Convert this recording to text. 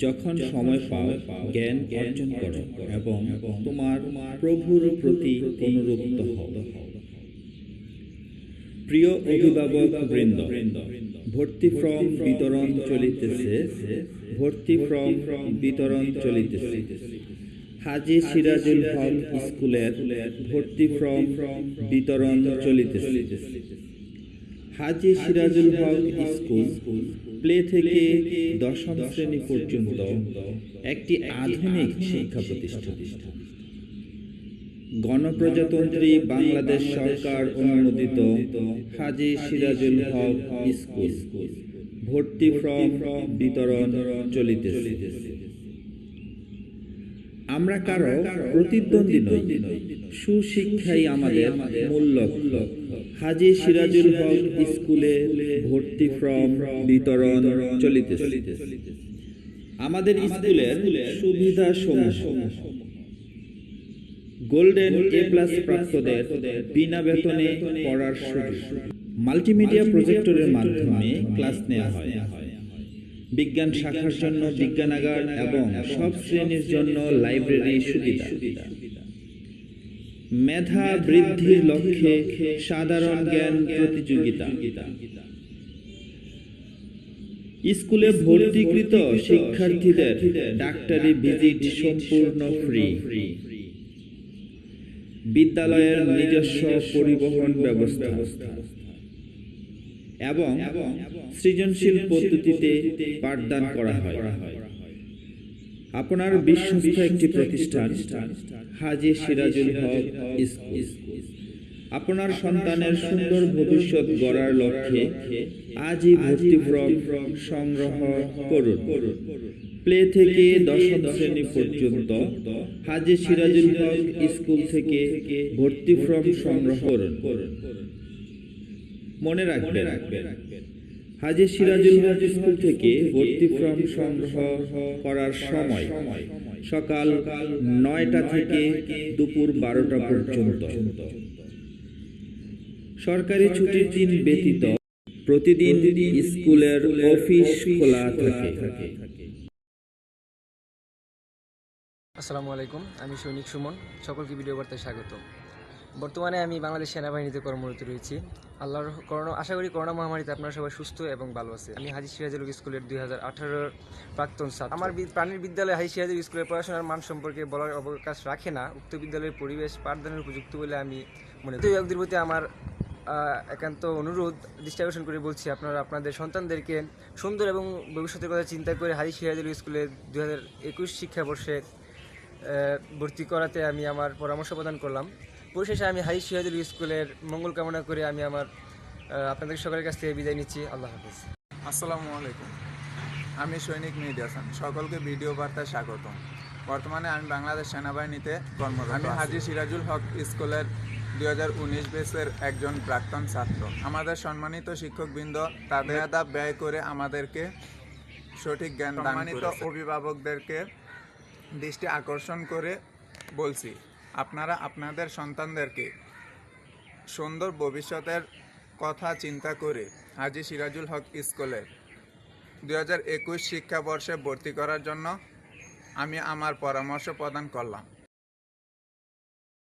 যখন সময় পাও, জ্ঞান অর্জন করো এবং তোমার প্রভুর প্রতি অনুরক্ত প্রিয় অভিভাবক বৃন্দ, ভর্তি ফর্ম বিতরণ চলিতেছে, ভর্তি ফর্ম বিতরণ চলিতেছে। হাজি সিরাজুল হক স্কুলের ভর্তি ফর্ম বিতরণ চলিতেছে। হাজি সিরাজুল হক স্কুল, প্লে থেকে দশম শ্রেণি পর্যন্ত একটি আধুনিক শিক্ষা প্রতিষ্ঠান। গণপ্রজাতন্ত্রী বাংলাদেশ সরকার অনুমোদিত হাজি সিরাজুল হক স্কুল। ভর্তি ফর্ম বিতরণ চলিতেছে। আমরা কারও প্রতিদ্বন্দ্বী নই। সুশিক্ষাই আমাদের মূল লক্ষ্য। হাজি সিরাজুল হক স্কুলে ভর্তি ফর্ম বিতরণ চলিতেছে। আমাদের স্কুলের সুবিধা সমূহ গোল্ডেন এ প্লাস প্রাপ্তদের বিনা বেতনে পড়ার সুযোগ। মাল্টিমিডিয়া প্রজেক্টরের মাধ্যমে ক্লাস নেওয়া হয়। বিজ্ঞান শাখার জন্য বিজ্ঞানাগার এবং সব শ্রেণির জন্য লাইব্রেরি সুবিধা। মেধা বৃদ্ধির লক্ষ্যে সাধারণ জ্ঞান প্রতিযোগিতা। স্কুলে ভর্তিকৃত শিক্ষার্থীদের ডাক্তারি ভিজিট সম্পূর্ণ ফ্রি। বিদ্যালয়ের নিজস্ব পরিবহন ব্যবস্থা। এবং সৃজনশীল পদ্ধতিতে পাঠদান করা হয়। আপনার বিশ্বস্ত একটি প্রতিষ্ঠান, হাজি সিরাজুল হক আপনার সন্তানের সুন্দর ভবিষ্যৎ গড়ার লক্ষ্যে আজই ভর্তি ফর্ম সংগ্রহ করুন। প্লে থেকে দশম শ্রেণি পর্যন্ত হাজি সিরাজুল হক স্কুল থেকে ভর্তি ফর্ম সংগ্রহ করুন। মনে রাখবেন হাজি সিরাজুল হক স্কুল থেকে ভর্তি ফর্ম সংগ্রহ করার সময় সকাল নয়টা থেকে দুপুর বারোটা পর্যন্ত। সরকারি ছুটির দিন ব্যতীত প্রতিদিন স্কুলের অফিস খোলা থাকে। আসসালামু আলাইকুম, আমি সৈনিক সুমন, সকলকে ভিডিও বার্তায় স্বাগত বর্তমানে আমি বাংলাদেশ সেনাবাহিনীতে কর্মরত রয়েছি। আল্লাহর করোনা আশা করি করোনা মহামারীতে আপনারা সবাই সুস্থ এবং ভালো আছে আমি হাজি সিরাজুল স্কুলের দুই হাজার আঠারোর প্রাক্তন ছাত্র। আমার প্রাণীর বিদ্যালয় হাজি সিরাজুল স্কুলের পড়াশোনার মান সম্পর্কে বলার অবকাশ রাখে না। উক্ত বিদ্যালয়ের পরিবেশ পাঠদানের উপযুক্ত বলে আমি মনে করি। প্রতি আমার একান্ত অনুরোধ। দৃষ্টি করে বলছি, আপনারা আপনাদের সন্তানদেরকে সুন্দর এবং ভবিষ্যতের কথা চিন্তা করে হাজি সিরাজুল স্কুলে দু হাজার একুশ শিক্ষাবর্ষে ভর্তি করাতে আমি আমার পরামর্শ প্রদান করলাম। পরিশেষে আমি হাই সিরাজুল স্কুলের মঙ্গল কামনা করে আমি আমার আপনাদের সকলের কাছ থেকে বিদায় নিচ্ছি। আল্লাহ হাফিজ। আসসালামু আলাইকুম। আমি সৈনিক মেহেদি হাসান। সকলকে ভিডিও বার্তায় স্বাগতম। বর্তমানে আমি বাংলাদেশ সেনাবাহিনীতে কর্মরত আমি হাজি সিরাজুল হক স্কুলের দুই হাজার উনিশ বেসের একজন প্রাক্তন ছাত্র। আমাদের সম্মানিত শিক্ষকবৃন্দ তাদের আদাব ব্যয় করে আমাদেরকে সঠিক জ্ঞান সম্মানিত অভিভাবকদেরকে দৃষ্টি আকর্ষণ করে বলছি আপনারা আপনাদের সন্তানদেরকে সুন্দর ভবিষ্যতের কথা চিন্তা করে হাজি সিরাজুল হক স্কুলে দু হাজার একুশ শিক্ষাবর্ষে ভর্তি করার জন্য আমি আমার পরামর্শ প্রদান করলাম।